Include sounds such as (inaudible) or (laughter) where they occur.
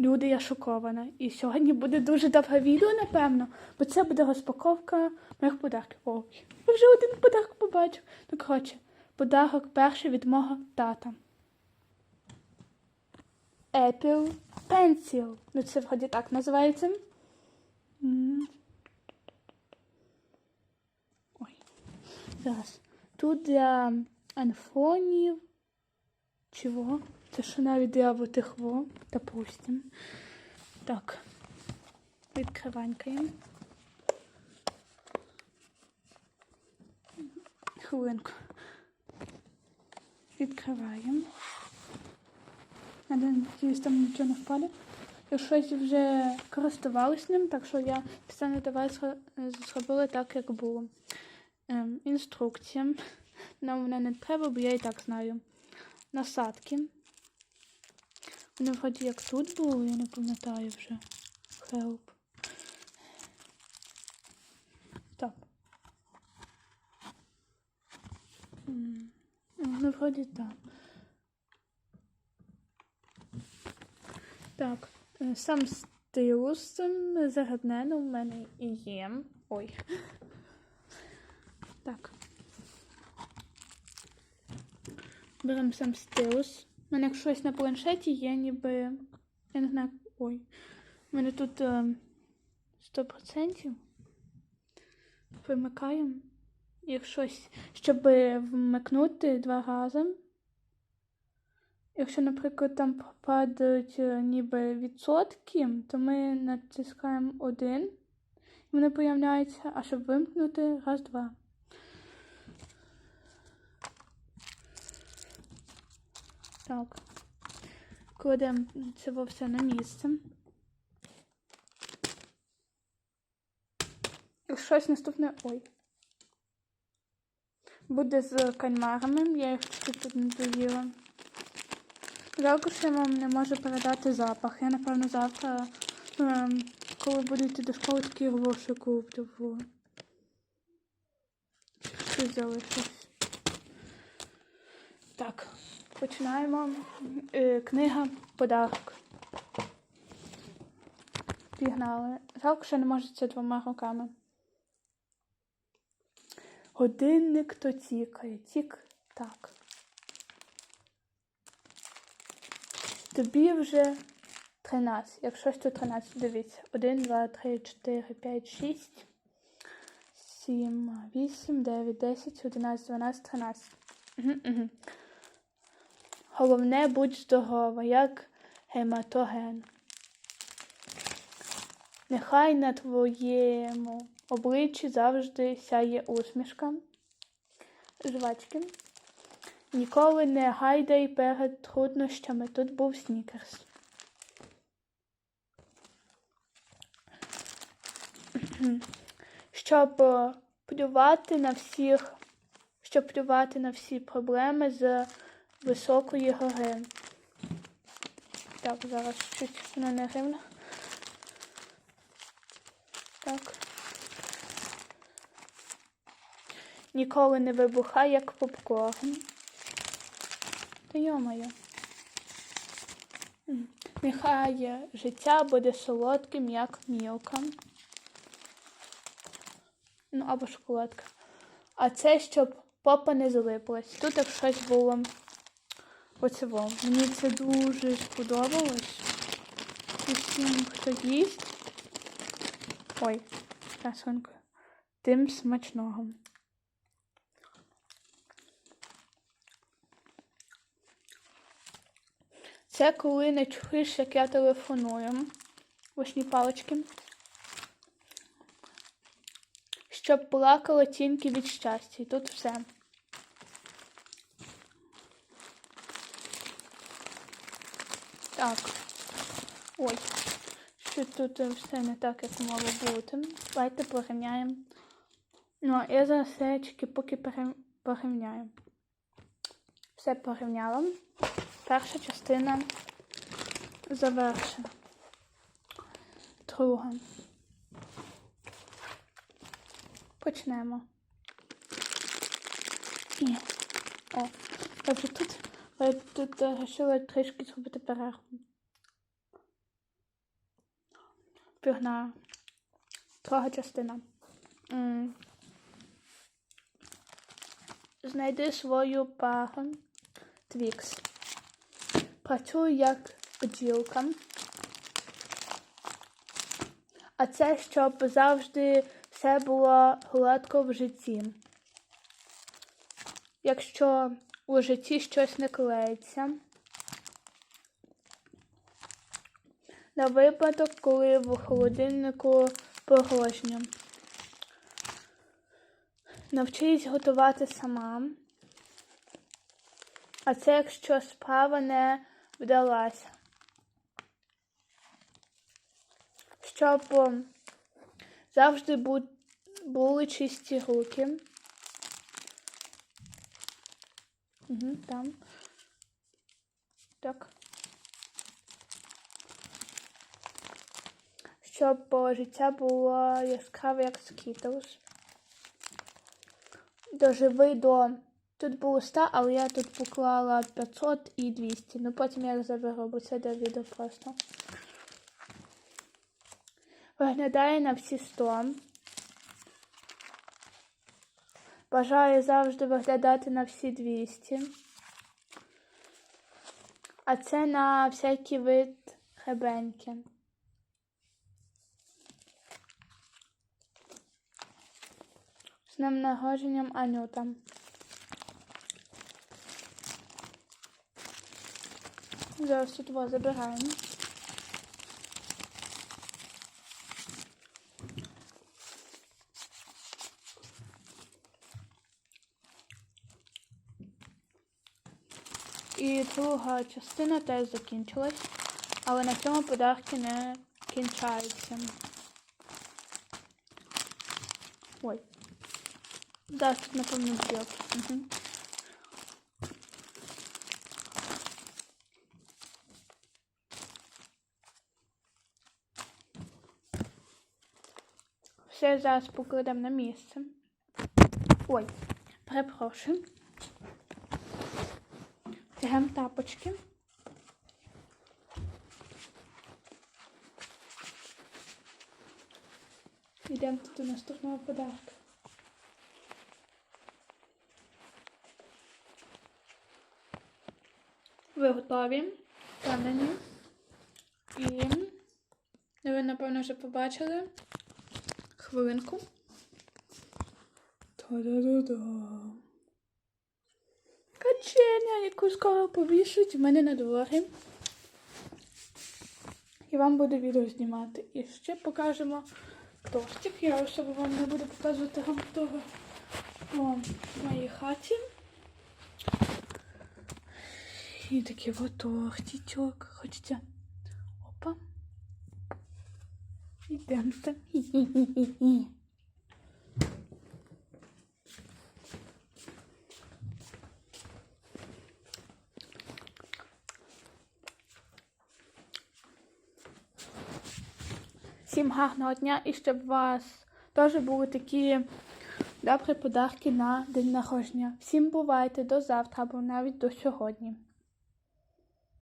Люди, я шокована. І сьогодні буде дуже довге відео, напевно, бо це буде розпаковка моїх подарків. Ой, я вже один подарок побачив. Ну, коротше, подарок перший від мого тата. Apple Pencil. Ну, це вроді так називається. Ой. Зараз. Тут для анфонів. Чого? Це що навіть для вот тих допустим. Так. Відкриванькаємо. Хвилинку. Відкриваємо. Надіюсь, там нічого не впаде. Я щось вже користувалась ним, так що я спеціально для вас зробила так, як було. Ем, інструкція. Нам вона не треба, бо я і так знаю. Насадки. Вони вроді як тут були, я не пам'ятаю вже. Help. Так. М, Ну, вроді так. Так, е, сам стилус ем, загаднено у мене і є. Ой. Так. Беремо сам стилус. У мене щось на планшеті є, ніби. Я не знаю. Ой. У мене тут ем, 100%. Вимикаємо. Як щось, щоб вмикнути два рази. Якщо, наприклад, там падають е, ніби відсотки, то ми натискаємо один, і вони появляються, а щоб вимкнути раз, Так. Кладемо це все на місце. Щось наступне. Ой. Буде з кальмарами. Я їх тут не доїла. Жалко, що я вам не можу передати запах. Я, напевно, завтра, ем, коли буду йти до школи, такі гроші куплю. Щось залишилось. Так, починаємо. Е, книга подарок. Пігнали. Жалко, що не це двома руками. Годинник то тікає. Тік-так. Тобі вже 13. Якщо щось то 13, дивіться. 1, 2, 3, 4, 5, 6, 7, 8, 9, 10, 11, 12, 13. Угу, угу. Головне, будь здорова, як гематоген. Нехай на твоєму обличчі завжди сяє усмішка. Жвачки. Ніколи не гайдай перед труднощами. Тут був снікерс. Щоб плювати на всіх, щоб плювати на всі проблеми з високої гори. Так, зараз чуть воно не рівно. Так. Ніколи не вибухай, як попкорн. Та йомаю. Нехай життя буде солодким, як мілка. Ну, або шоколадка. А це, щоб попа не залипалась. Тут як щось було оцево. Мені це дуже сподобалось. Усім, хто їсть. Ой, красунько. Тим смачного. Це коли не чуєш, як я телефоную. Вишні палички. Щоб плакала тінки від щастя. Тут все. Так. Ой. Що тут е, все не так, як мало бути. Давайте порівняємо. Ну, я зараз серечки поки порівняю. Все порівняла. Перша частина завершена. Друга. Почнемо. І. О, вже тут, я тут е, вирішила трішки зробити перерву. Пігнаю. Друга частина. М. Знайди свою пару. Твікс. Працюй як бджілка. А це щоб завжди все було гладко в житті. Якщо у житті щось не клеїться. На випадок, коли в холодильнику порожньо. Навчись готувати сама. А це якщо справа не вдалася. Щоб завжди бу- були чисті руки. Угу, там. Так. Щоб життя було яскраве, як Skittles. Доживи до. Тут було 100, але я тут поклала 500 і 200. Ну потім я заберу, бо це для відео просто. Виглядає на всі 100. Бажаю завжди виглядати на всі 200. А це на всякий вид хебеньки. З днем народженням Анюта. Зараз тут забираємо. І друга частина теж закінчилась, але на цьому подарки не кінчаються. Ой. Да, тут напевно бджілки. Угу. Все зараз покладемо на місце. Ой, перепрошую. Тягнемо тапочки. Йдемо до наступного подарка. Ви готові? Впевнені. І ви, напевно, вже побачили. Хвилинку. Та-да-да-да. Каченя, яку скоро повішуть в мене на дворі. І вам буду відео знімати. І ще покажемо тортик. Я особо вам не буду показувати того в моїй хаті. І такий вот тортичок. Хочете? Опа. Ідемо (laughs) Всім гарного дня і щоб у вас теж були такі добрі подарки на день народження. Всім бувайте до завтра або навіть до сьогодні.